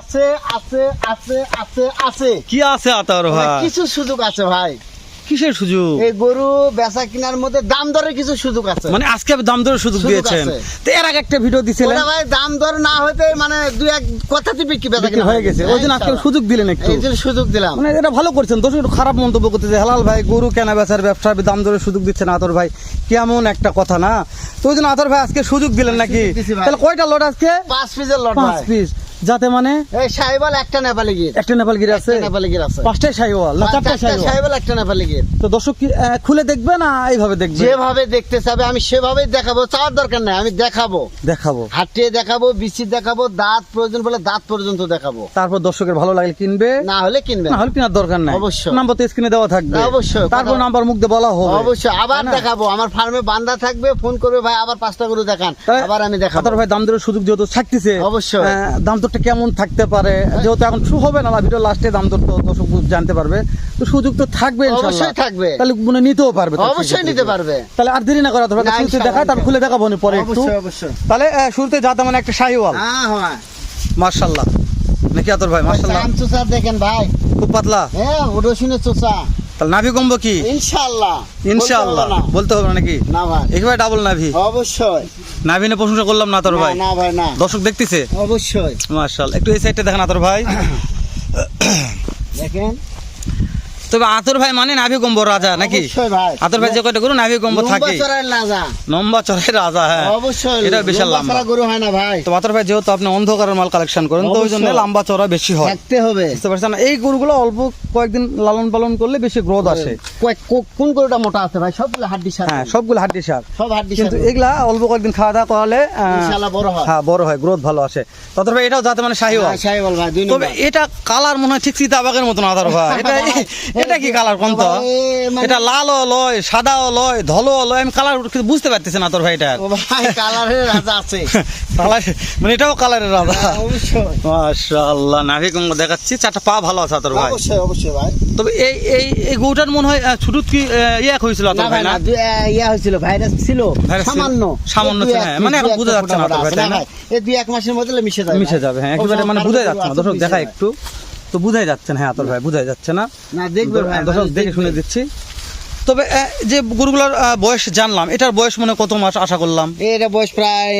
আছে আছে আছে আছে আছে। কি আছে আতর ভাই? কিছু সুযোগ আছে ভাই। কিসের সুযোগ? এই গরু বেচা কেনার মধ্যে দাম দরের কিছু সুযোগ আছে। মানে আজকে দাম দরের সুযোগ দিয়েছেন। তো এর আগে একটা ভিডিও দিছিলেন। ওরা ভাই দাম দর না হইতে মানে দুই এক কথাতে বিক্রি বেচা কেনা হয়ে গেছে। ওই জন্য আজকে সুযোগ দিলেন একটু। এই জন্য সুযোগ দিলাম। মানে এটা ভালো করছেন। একটু খারাপ মন্তব্য করতেছে। হালাল ভাই গরু কেনা বেচার ব্যবসা দাম দরের সুযোগ দিচ্ছেন আতর ভাই। কেমন একটা কথা না? তো ওই জন্য আতর ভাই আজকে সুযোগ দিলেন নাকি। তাহলে কয়টা লট আজকে? পাঁচ পিসের লট পাঁচ পিস যাতে মানে এই সাহেবাল একটা নেপালি গির। একটা নেপাল গির আছে? নেপালি গির আছে। পাঁচটাই শাহিওয়াল না চারটা শাহিওয়াল সাহেবাল? একটা নেপালি গির। তো দর্শক কি খুলে দেখবে না এইভাবে দেখবে? যেভাবে দেখতে চাবে আমি সেভাবেই দেখাবো। চাওয়ার দরকার নাই আমি দেখাবো। দেখাবো। হাটিয়ে দেখাবো বিচি দেখাবো দাঁত প্রয়োজন বলে দাঁত পর্যন্ত দেখাবো। তারপর দর্শকের ভালো লাগলে কিনবে? না হলে কিনবে না। হলে কেনার দরকার নাই। অবশ্যই। নাম্বার তো স্ক্রিনে দেওয়া থাকবে। অবশ্যই, তারপর নাম্বার মুখ দিয়ে বলা হবে। অবশ্যই আবার দেখাবো। আমার ফার্মে বান্ধা থাকবে ফোন করবে ভাই আবার পাঁচটা গরু দেখান। আবার আমি দেখাবো। ভাই দাম দরের সুযোগ যেহেতু থাকতেছে অবশ্যই। দাম দাম দরটা কেমন থাকতে পারে? যেহেতু এখন শুরু হবে না ভিডিও লাস্টে দাম দর তো দর্শক জানতে পারবে। তো সুযোগ তো থাকবে অবশ্যই থাকবে। তাহলে মনে নিতেও পারবে অবশ্যই নিতে পারবে। তাহলে আর দেরি না করা না, শুরুতে দেখায় তারপর খুলে দেখাবো নি পরে একটু। তাহলে শুরুতে যাতে মানে একটা শাহিওয়াল। হ্যাঁ হ্যাঁ। মার্শাল্লাহ নাকি আতর ভাই মার্শাল্লাহ চাম চোষা দেখেন ভাই। খুব পাতলা। হ্যাঁ রসুনের চোষা। তাহলে নাভি কমবো কি? ইনশাআল্লাহ। ইনশাআল্লাহ। বলতে হবে না। নাকি? না ভাই। একেবারে ডাবল নাভি। অবশ্যই। নাভি নিয়ে প্রশংসা করলাম না তোর ভাই। না ভাই না। দর্শক দেখতেছে? অবশ্যই। মার্শাল একটু এই সাইডটা দেখেন আতর ভাই। দেখেন। তবে আতর ভাই মানে নাভি কম্বো রাজা নাকি? আতর ভাই যে কয়টা গরু নাভি কম্বো থাকে লম্বা চড়াই রাজা হ্যাঁ। অবশ্যই এটা বিশাল লম্বা গরু হয় না ভাই। তো আতর ভাই যেহেতু আপনি অন্ধকারের মাল কালেকশন করেন তো ওই জন্য লম্বা চড়া বেশি হয়। থাকতে হবে। বুঝতে পারছেন? এই গরুগুলো অল্প কয়েকদিন লালন পালন করলে বেশি গ্রোথ আসে। কয়- কোন গরুটা মোটা আছে ভাই? সবগুলো হাড্ডি সার। হ্যাঁ সবগুলো হাড্ডি সার। সব হাড্ডি সার। কিন্তু এগুলা অল্প কয়েকদিন খাওয়া দাওয়া করলে ইনশাআল্লাহ বড় হয়। হ্যাঁ বড় হয় গ্রোথ ভালো আসে। ততর ভাই এটাও যাতে মানে শাহিওয়াল। হ্যাঁ, সাহেবাল ভাই দুই তবে এটা কালার মনে হয় ঠিক সীতাবাগের মতন আধার ভাই। এটা এটা কি কালার কোন তো? মানে- এটা লালও লয় সাদাও লয় ধলো লয় আমি কালার বুঝতে পারতেছি না তোর ভাই এটা ভাই কালারের রাজা আছে। কালার মানে এটাও কালারের রাজা। হ্যাঁ, অবশ্যই। মাশাআল্লাহ নাভি কঙ্গ দেখাচ্ছি চারটা পা ভালো আছে তোর ভাই। অবশ্যই অবশ্যই ভাই। তবে এই এই এই গরুটার মনে হয় ছুটুত কি ইয়ে হয়েছিল তোর ভাই না ইয়া হয়েছিল ভাইরাস ছিল। সামান্য। সামান্য ছিল, হ্যাঁ, মানে এখন বোঝা যাচ্ছে না তোর ভাই, তাই না? এই দুই এক মাসের মধ্যে মিশে যাবে মিশে যাবে হ্যাঁ ও একেবারে মানে বোঝা যাচ্ছে না দর্শক দেখা একটু। তো বোঝাই যাচ্ছে না হ্যাঁ আতর ভাই বোঝাই যাচ্ছে না। না দেখবে দর্শক দেখে শুনে দিচ্ছি। তবে যে গরুগুলোর বয়স জানলাম এটার বয়স মানে কত মাস আশা করলাম? এটা বয়স প্রায়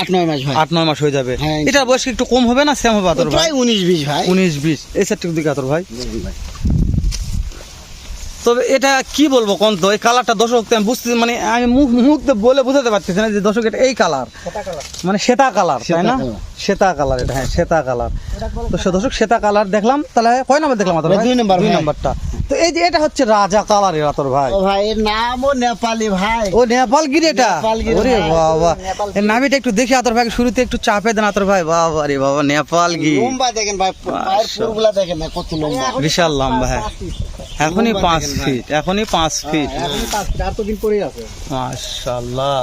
আট নয় মাস ভাই। আট নয় মাস হয়ে যাবে। হ্যাঁ, এটার বয়স কি একটু কম হবে না সেম হবে আতর ভাই? উনিশ বিশ ভাই। উনিশ বিশ। এই সেটটির দিকে আতর ভাই। ভাই। তবে এটা কি বলব কোন তো? এই কালারটা দর্শক আমি বুঝতে মানে আমি মুখ মুখ দিয়ে বলে বোঝাতে পারতেছি না যে দর্শক এটা এই কালার মানে শ্বেতা কালার তাই না? শ্বেতা কালার এটা হ্যাঁ শ্বেতা কালার তো সে দর্শক শ্বেতা কালার দেখলাম তাহলে কয় নাম্বার দেখলাম আতর দুই নাম্বার দুই ভাই। নাম্বারটা তো এই যে এটা হচ্ছে রাজা কালারের আতর ভাই। ও ভাই এর নামও নেপালি ভাই। ও নেপাল নেপালগিরি এটা? নেপালগিরি ওরে বাবা। নেপালগিরি। এর নামিটা একটু দেখি আতর ভাই শুরুতে একটু চাপে দেন আতর ভাই। বাবা রে বাবা নেপালগি লম্বা দেখেন ভাই পায়ের পুরগুলা দেখেন না কত লম্বা। বিশাল লম্বা হ্যাঁ। এখনই পাঁচ ফিট এখনই পাঁচ ফিট পরেই আছে। মাশাআল্লাহ।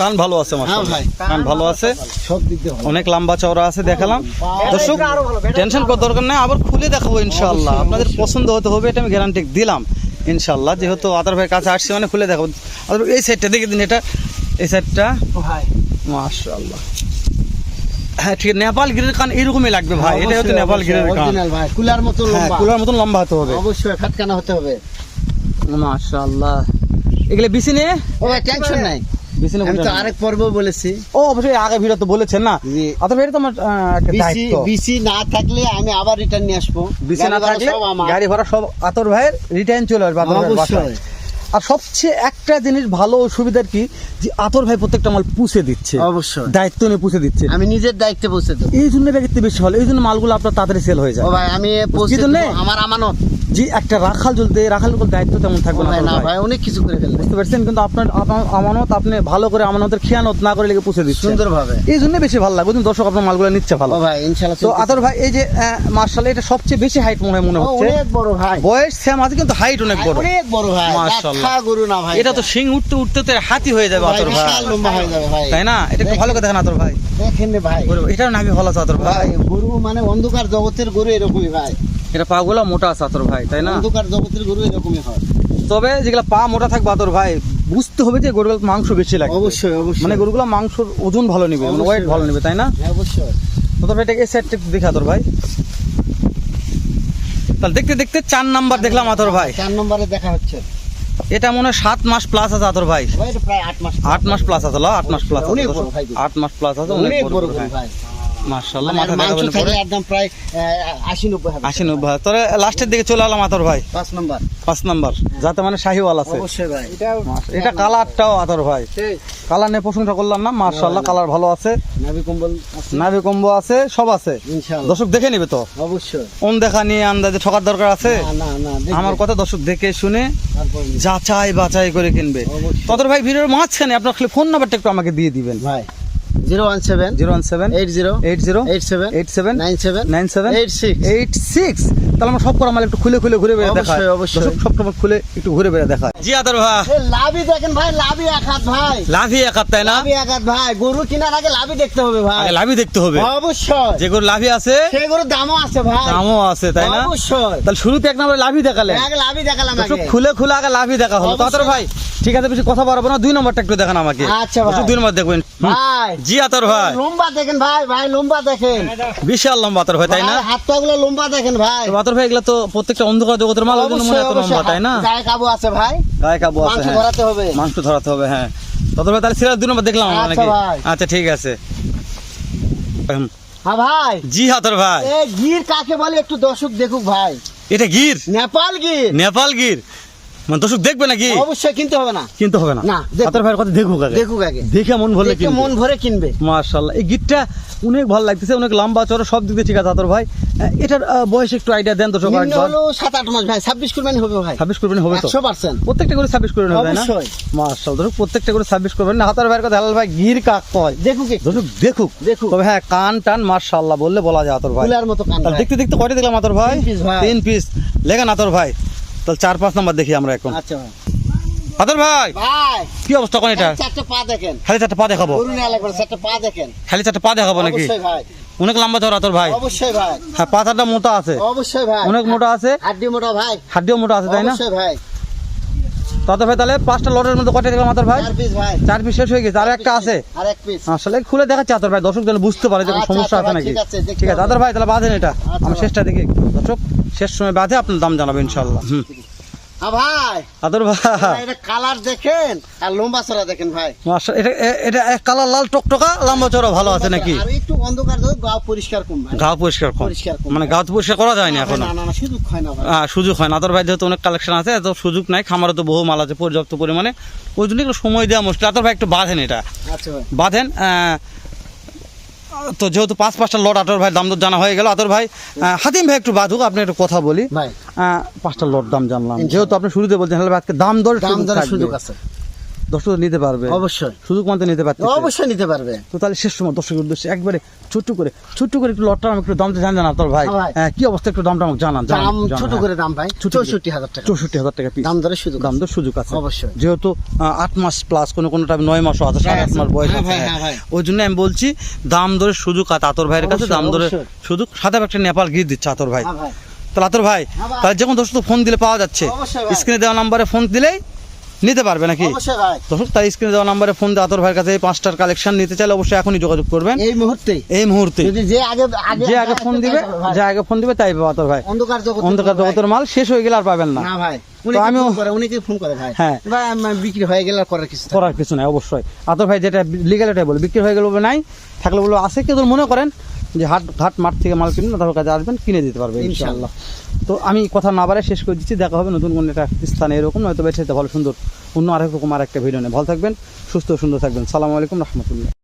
কান ভালো আছে মাশাআল্লাহ। কান ভালো আছে। অনেক লম্বা চওড়া আছে দেখালাম। দর্শক টেনশন করার দরকার নাই আবার খুলে দেখাবো ইনশাল্লাহ আপনাদের পছন্দ হতে হবে এটা আমি গ্যারান্টি দিলাম ইনশাল্লাহ যেহেতু আদার ভাইয়ের কাছে আসছি মানে খুলে দেখাবো। এই সাইডটা দেখে দিন এটা এই সাইডটা ভাই। মাশাআল্লাহ। হ্যাঁ ঠিক আছে। নেপাল গিরের কান এরকমই লাগবে ভাই। এটা হচ্ছে নেপাল অবশ্যই, কান। ভাই। কুলার মতো হ্যাঁ লম্বা। কুলার মতন লম্বা হতে হবে। অবশ্যই ফাটকানা হতে হবে। মাশাআল্লাহ। এগুলো বিসি নিয়ে ও টেনশন নাই। আমি তো আরেক পর্ব বলেছি। ও অবশ্যই আগে ভিডিও তো বলেছেন না। অথবা এটা তো আমার আহ, একটা বিসি বিসি না থাকলে আমি আবার রিটার্ন নিয়ে আসব। বিসি না থাকলে গাড়ি ভাড়া সব আতর ভাইয়ের রিটার্ন চলে আসবে অবশ্যই। আর সবচেয়ে একটা জিনিস ভালো সুবিধার কি? যে আতর ভাই প্রত্যেকটা মাল পুষে দিচ্ছে। অবশ্যই। দায়িত্ব নিয়ে পুষে দিচ্ছে। আমি নিজের দায়িত্বে বসে দেবো। এই জন্য ব্যক্তি বেশি ভালো। এই জন্য মালগুলো আপনার তাড়াতাড়ি সেল হয়ে যায়। ও ভাই আমি পৌঁছে কি আমার আমানত। যে একটা রাখাল চলতে রাখাল দায়িত্ব তেমন থাকবে না ভাই অনেক কিছু করে ফেলবে। বুঝতে পারছেন? কিন্তু আপনার আমানত আপনি ভালো করে আমানতের খেয়ানত না করে লেগে পুষে দিচ্ছেন। সুন্দরভাবে। এই জন্য বেশি ভালো লাগে বুঝলেন দর্শক আপনার মালগুলো নিচ্ছে ভালো। ভাই ইনশাআল্লাহ তো আতর ভাই এই যে মার্শাল এটা সবচেয়ে বেশি হাইট মনে হয় মনে হচ্ছে। অনেক বড় ভাই। বয়স সেম আছে কিন্তু হাইট অনেক বড়। অনেক বড় ভাই। মাশাআল্লাহ। দেখা গরু না ভাই। এটা তো শিং উঠতে উঠতে তো হাতি হয়ে যাবে আতর ভাই। বিশাল লম্বা হয়ে যাবে ভাই। তাই না? এটা একটু ভালো করে দেখেন আতর ভাই? দেখেন রে ভাই। এটার নাকি ভালো আছে আতর ভাই। ভাই গরু মানে অন্ধকার জগতের গরু এরকমই ভাই। এটা পা মোটা আছে আতর ভাই তাই না? অন্ধকার জগতের গরু এরকমই হয়। তবে যেগুলো পা মোটা থাকবে আতর ভাই বুঝতে হবে যে গরুগুলো মাংস বেশি লাগে অবশ্যই অবশ্যই। মানে গরুগুলো মাংসর ওজন ভালো নিবে মানে ওয়েট ভালো। নিবে তাই না? হ্যাঁ, অবশ্যই। এটাকে সাইডটা দেখা তোর ভাই। তাহলে দেখতে দেখতে চার নাম্বার দেখলাম আতর ভাই। চার নম্বরে দেখা হচ্ছে। এটা মনে হয় সাত মাস প্লাস আছে আদর ভাই। আট মাস প্লাস আছে লো, আট মাস প্লাস ভাই। আট মাস প্লাস আছে অনেক বড় ভাই। মাশাআল্লাহ মাথা মাংস দেখাবেন একদম প্রায় আহ, আশি নব্বই হবে। আসেন ভাই তোরে লাস্টের দিকে চলে এলাম আতর ভাই। পাঁচ নম্বর। পাঁচ নাম্বার। যাতে মানে শাহিওয়াল আছে। অবশ্যই ভাই। এটা এটা কালারটাও আতর ভাই। কালার নিয়ে প্রশংসা করলাম না মার্শাল্লাহ কালার ভালো আছে। নাভি কম্বল আছে। নাভি কম্বো আছে সব আছে। ইনশাআল্লাহ। দর্শক দেখে নিবে তো? অবশ্যই। ওন দেখা নিয়ে আন্দাজে ঠকার দরকার আছে? না না না আমার কথা দর্শক দেখে শুনে যাচাই বাছাই করে কিনবে। অবশ্যই। ততর ভাই ভিডিওর মাঝখানে আপনার খালি ফোন নাম্বারটা একটু আমাকে দিয়ে দিবেন। ভাই zero one seven zero one seven eight zero eight zero eight seven eight seven nine seven nine seven eight six eight six তাহলে আমরা সব করা মাল একটু খুলে খুলে ঘুরে বেড়ে অবশ্যই, অবশ্যই। সব সময় খুলে একটু ঘুরে বেড়ে দেখায়। জি আদর ভাই। লাভই দেখেন ভাই লাভই এক হাত ভাই। লাভই এক হাত, তাই না? লাভই এক হাত ভাই। গরু কেনার আগে লাভই দেখতে হবে ভাই। আগে লাভই দেখতে হবে। অবশ্যই। যে গরু লাভই আছে সেই গরুর দামও আছে ভাই। দামও আছে তাই না? অবশ্যই। তাহলে শুরুতে এক নম্বরে লাভই দেখালেন। আগে লাভই দেখালাম আগে। খুলে খুলে আগে লাভই দেখা হলো। তাতর ভাই ঠিক আছে বেশি কথা বাড়াবো না দুই নম্বরটা একটু দেখান আমাকে। আচ্ছা ভাই। দুই নম্বর দেখবেন। ভাই। জি আতর ভাই। লম্বা দেখেন ভাই ভাই লম্বা দেখেন। বিশাল লম্বা আতর ভাই তাই না? হাত পা গুলো লম্বা দেখেন ভাই। আতর ভাই এগুলো তো প্রত্যেকটা অন্ধকার জগতের মাল ওই জন্য মনে এত লম্বা তাই না? গায়ে কাবু আছে ভাই। গায়ে কাবু আছে মাংস হ্যাঁ। ধরাতে হবে। মাংস ধরাতে হবে হ্যাঁ। ততর ভাই তাহলে সিরিয়াল দুই নম্বর দেখলাম আমরা আচ্ছা নাকি? আচ্ছা ঠিক আছে। হ্যাঁ ভাই। জি হাতর ভাই। এই গির কাকে বলে একটু দর্শক দেখুক ভাই। এটা গির? নেপাল গির। নেপাল গির? মানে দর্শক দেখবে নাকি? অবশ্যই কিনতে হবে না। কিনতে হবে না। ভাইয়ের কথা দেখুক আগে। দেখুক আগে। দেখে মন দেখে কিনবে। মন ভরে কিনবে। মার্শাল্লাহ এই গিটটা অনেক ভালো লাগতেছে অনেক লম্বা চড়ো সব দিক দিয়ে ঠিক আছে আতর ভাই। এটার বয়স একটু আইডিয়া দেন দর্শক একবার হলো সাত আট মাস ভাই ছাব্বিশ কুরবানি হবে ভাই। ছাব্বিশ করবেন হবে তো? একশো পার্সেন্ট। প্রত্যেকটা করে ছাব্বিশ করবেন হবে না? অবশ্যই। মার্শাল দর্শক প্রত্যেকটা করে ছাব্বিশ করবেন না ভাইয়ের কথা হেলাল ভাই গির কাক কয়? দেখুক দর্শক দেখুক। দেখুক। তবে হ্যাঁ কান টান মার্শাল্লাহ বললে বলা যায় আতর ভাই। ফুলার মতো কান দেখতে দেখতে কয়টা দেখলাম আতর ভাই? তিন piece ভাই। তিন পিস লেখান আতর ভাই। তাহলে চার পাঁচ নাম্বার দেখি আমরা এখন। আচ্ছা ভাই। ভাই ভাই। কি অবস্থা কোন এটা? চারটে পা দেখেন। খালি চারটা পা দেখাবো? পা দেখেন। খালি চারটা পা দেখাবো নাকি? অবশ্যই ভাই। অনেক লম্বা চড়া তোর ভাই। অবশ্যই ভাই। হ্যাঁ পাতাটা মোটা আছে। অবশ্যই ভাই। অনেক মোটা আছে। হাড্ডি মোটা ভাই। হাড্ডিও মোটা আছে তাই না? অবশ্যই ভাই। তাতে ভাই তাহলে পাঁচটা লটের মধ্যে কটে দেখলাম আতর ভাই? চার পিস শেষ হয়ে গেছে আর একটা আছে। আসলে খুলে দেখাচ্ছে আতর ভাই দর্শক যেন বুঝতে পারে যে কোনো আচ্ছা, সমস্যা আচ্ছা আছে নাকি? ঠিক আছে। আতর ভাই তাহলে বাঁধেন এটা। আমি আমার শেষটা দেখি দর্শক শেষ সময় বাঁধে আপনার দাম জানাব ইনশাল্লাহ হুম। ভাই। ভাই। এটা কালার দেখেন আর লম্বা চড়া দেখেন ভাই। এটা এটা কালার লাল টকটকা লম্বা চড়া ভালো আছে নাকি? আর একটু অন্ধকার পরিষ্কার কম ভাই। গা পরিষ্কার কম। মানে তো পরিষ্কার করা এখনও? না না না সুযোগ হয় না সুযোগ হয় না। আতর ভাই যেহেতু অনেক কালেকশন আছে এত সুযোগ নাই। খামারে তো বহু মাল আছে পর্যাপ্ত পরিমাণে। ওই জন্য একটু সময় দেওয়া মুশকিল। আতর ভাই একটু বাঁধেন এটা। আচ্ছা বাঁধেন আহ, তো যেহেতু পাঁচ পাঁচটা লট আটর ভাই দাম দর জানা হয়ে গেল। আতর ভাই হাতিম ভাই একটু বাঁধুক আপনি একটু কথা বলি। পাঁচটা লট দাম জানলাম। যেহেতু আপনি শুরুতে বলছেন আজকে দাম দর দাম দর সুযোগ আছে। দর্শক নিতে পারবে। অবশ্যই। সুযোগ মানতে নিতে পারছে অবশ্যই নিতে পারবে। তো তাহলে শেষ সময় দর্শকের উদ্দেশ্যে একবারে ছোট্ট করে ছোট্ট করে একটু লটটা আমাকে একটু দামটা জানান জানা ভাই। হ্যাঁ হ্যাঁ, কি অবস্থা? একটু দামটা আমাকে জানান জানান, দাম ছোট হ্যাঁ। করে দাম ভাই। চৌষট্টি হাজার টাকা। চৌষট্টি হাজার টাকা দাম দরের সুযোগ দাম আছে। সুযোগ আছে। অবশ্যই। যেহেতু আট মাস প্লাস কোনো কোনোটা নয় মাসও আছে সাড়ে আট মাস বয়স হ্যাঁ আছে। হ্যাঁ। হ্যাঁ। ওই জন্য আমি বলছি দাম দরের সুযোগ আছে আতর ভাইয়ের কাছে। দাম দরের সুযোগ সাথে একটা নেপাল গিয়ে দিচ্ছে আতর ভাই। হ্যাঁ তাহলে আতর ভাই হ্যাঁ তাহলে যখন দর্শক ফোন দিলে পাওয়া যাচ্ছে। স্ক্রিনে দেওয়া নাম্বারে ফোন দিলেই নিতে পারবে নাকি? দর্শক তাই স্ক্রিনে দেওয়া নাম্বারে ফোন দিয়ে আতর ভাইয়ের কাছে এই পাঁচটার কালেকশন নিতে চাইলে অবশ্যই এখনই যোগাযোগ করবেন। এই মুহূর্তে? এই মুহূর্তে। যে আগে আগে যে আগে ফোন দিবে যে আগে ফোন দিবে তাই পাবে আতর ভাই। অন্ধকার জগৎ অন্ধকার জগতের মাল শেষ হয়ে গেলে আর পাবেন না। ভাই উনি ফোন করে উনি ফোন করে ভাই? হ্যাঁ। বিক্রি হয়ে গেলে করার কিছু করার কিছু নাই অবশ্যই। আতর ভাই যেটা লিগাল এটাই বলে বিক্রি হয়ে গেলে নাই থাকলে বলে আছে কেউ মনে করেন যে হাট ঘাট মাঠ থেকে মাল কিনুন তার কাছে আসবেন কিনে দিতে পারবে ইনশাআল্লাহ তো আমি কথা না বাড়ে শেষ করে দিচ্ছি। দেখা হবে নতুন কোনো একটা স্থানে এরকম, নয়তো বেছে ভালো সুন্দর অন্য আরেক রকম আর একটা ভিডিও নেই ভালো থাকবেন, সুস্থ সুন্দর থাকবেন। সালামু আলাইকুম রহমতুল্লাহ।